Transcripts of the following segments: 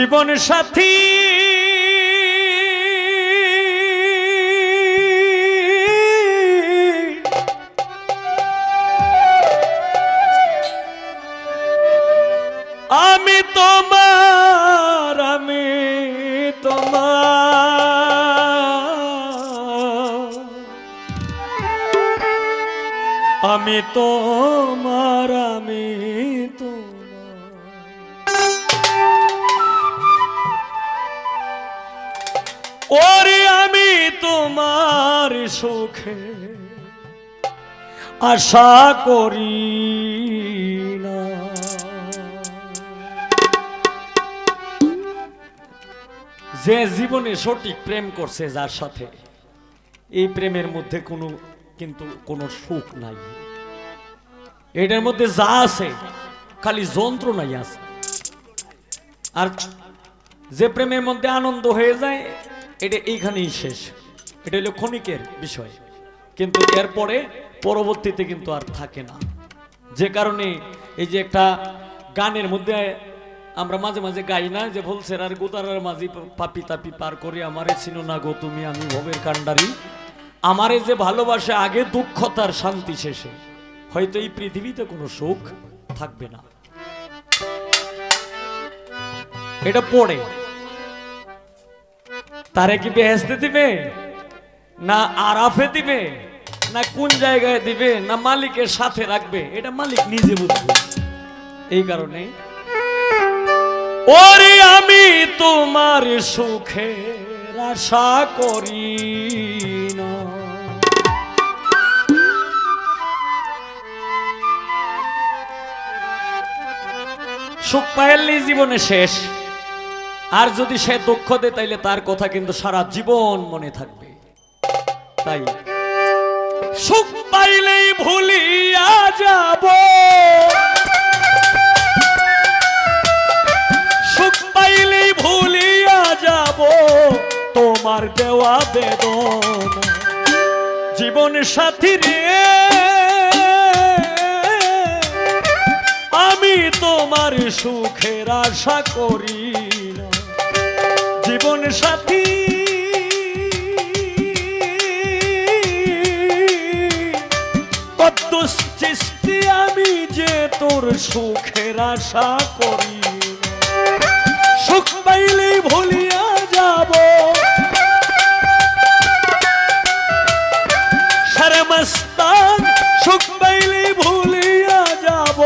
জীবন সাথী। আমি তোমার আমি তোমার। আমি তোমার। তোমার সুখে আশা করি না। যে জীবনে সঠিক প্রেম করছে, যার সাথে এই প্রেমের মধ্যে কোনো, কিন্তু কোনো সুখ নাই। এটার মধ্যে যা আছে, খালি যন্ত্রণাই আছে। আর যে প্রেমের মধ্যে আনন্দ হয়ে যায়, এটা এইখানেই শেষ। এটা হলো ক্ষণিকের বিষয়। কিন্তু এরপরে পরবর্তীতে কিন্তু আর থাকে না। যে কারণে এই যে একটা গানের মধ্যে আমরা মাঝে মাঝে গাই না, যে ভুলছের আর গোতারার মাঝি পাপি তাপি পার করে, আমারে চিনো না গো তুমি, আমি ভবের কাণ্ডারি। আমারে যে ভালোবাসে, আগে দুঃখ তার শান্তি শেষে। হয়তো এই পৃথিবীতে কোনো সুখ থাকবে না। এটা পড়ে। তারে কি বেহেস্তে দিবে? না আরাফে দিবে, না কোন জায়গায় দিবে, না মালিকের সাথে রাখবে, এটা মালিক নিজে বুঝবে। এই কারণে, ওরে আমি তোমার সুখের আশা করি সুখ পাইলি জীবনে শেষ, আর যদি সে দুঃখ দেয়, তাইলে তার কথা কিন্তু সারা জীবন মনে থাকবে। তাই। সুখ পাইলেই ভুলিয়া যাব। সুখ পাইলেই ভুলিয়া যাব। তোমার দেওয়া বেদনা। জীবন সাথী রে, আমি তোমার সুখের আশা করি জীবন সাথী চিস্তি আমি যে তোর সুখের আশা করি। সুখ পাইলেই ভুলিয়া যাব। সুখ পাইলেই ভুলিয়া যাব।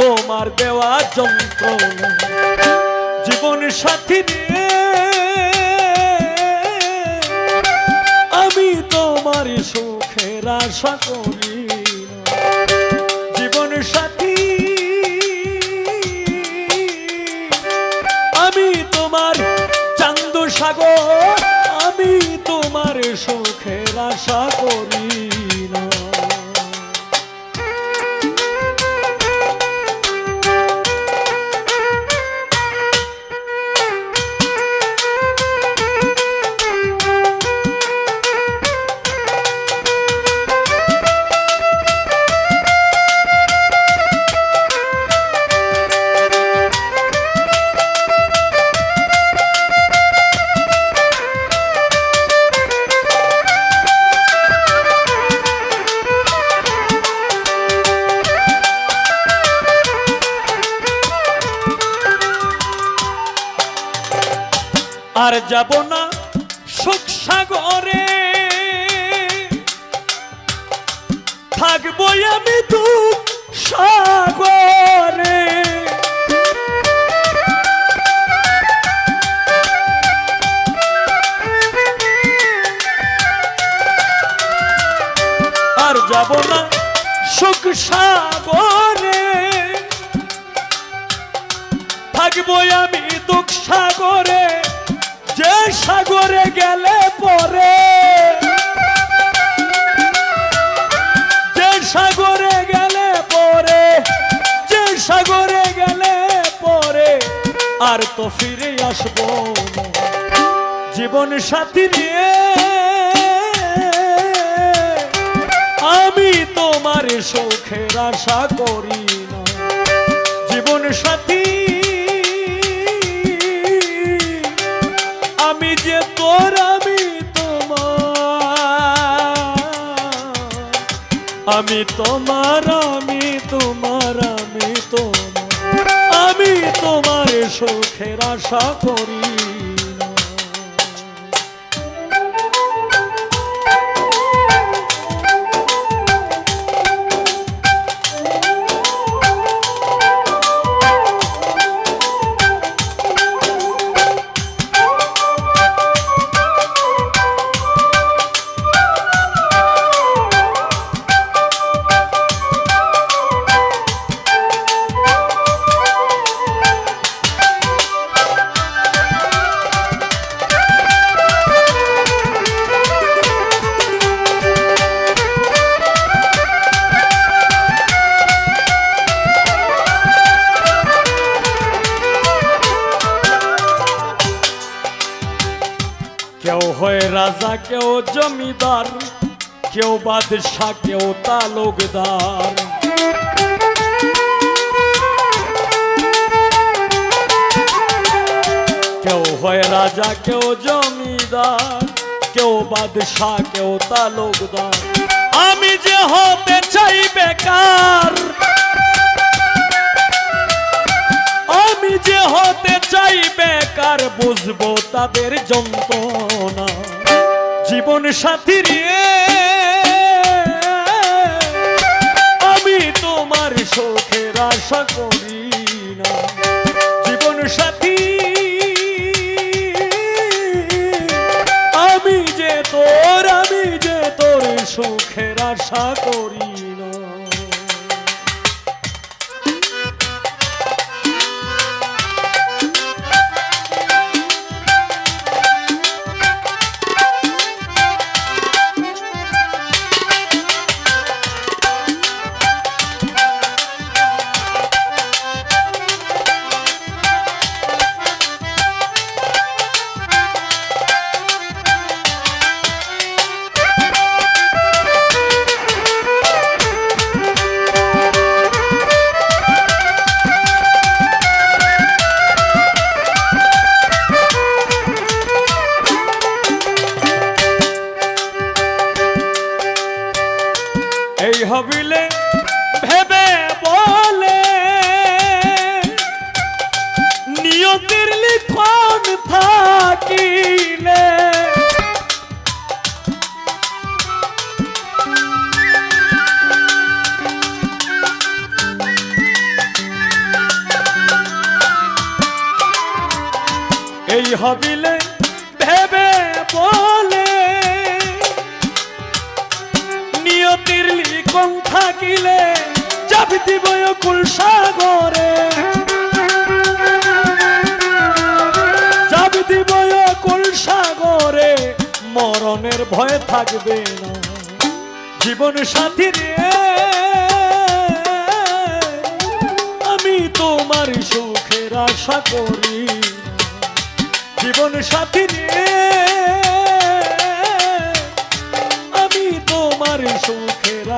তোমার দেওয়া যন্ত্রণা জীবন সাথী রে আমি তোমার সুখের আশা করি। সাগর আমি তোমার সুখের আশা করি। আর যাব না সুখ সাগরে। থাকব আমি দুঃখ সাগরে আর যাব না সুখ সাগরে। থাকব আমি দুঃখ সাগরে সাগরে গেলে পরে যে সাগরে গেলে পরে, যে সাগরে গেলে পরে, আর তো ফিরে আসব। জীবন সাথী নিয়ে আমি তোমার সুখের আশা করি না জীবন সাথী আমি তোমার আমি তোমার আমি তোমার আমি তোমার সুখের আশা করি। কেউ জমিদার, কেউ বাদশাহ, কেউ তালুকদার। কেউ হয় রাজা, কেউ জমিদার, কেউ বাদশাহ, কেউ তালুকদার। আমি যে হতে চাই বেকার, আমি যে হতে চাই বেকার, বুঝব তাদের যন্ত্রণা। জীবন সাথী রে আমি তোমার শোকের আশা করি না। জীবন সাথী। আমি যে তোর, আমি যে তোর সুখের আশা করি এই হবিলে ভেবে বলে। নিয়তির লিখন থাকিলে। এই হবিলে থাকিলে চাবি দিব কুল সাগরে চাবি দিব কুল সাগরে, মরণের ভয় থাকবে না জীবন সাথী রে, আমি তোমার সুখের আশা করি। জীবন সাথী রে, আমি তোমার সুখের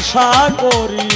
আশা করি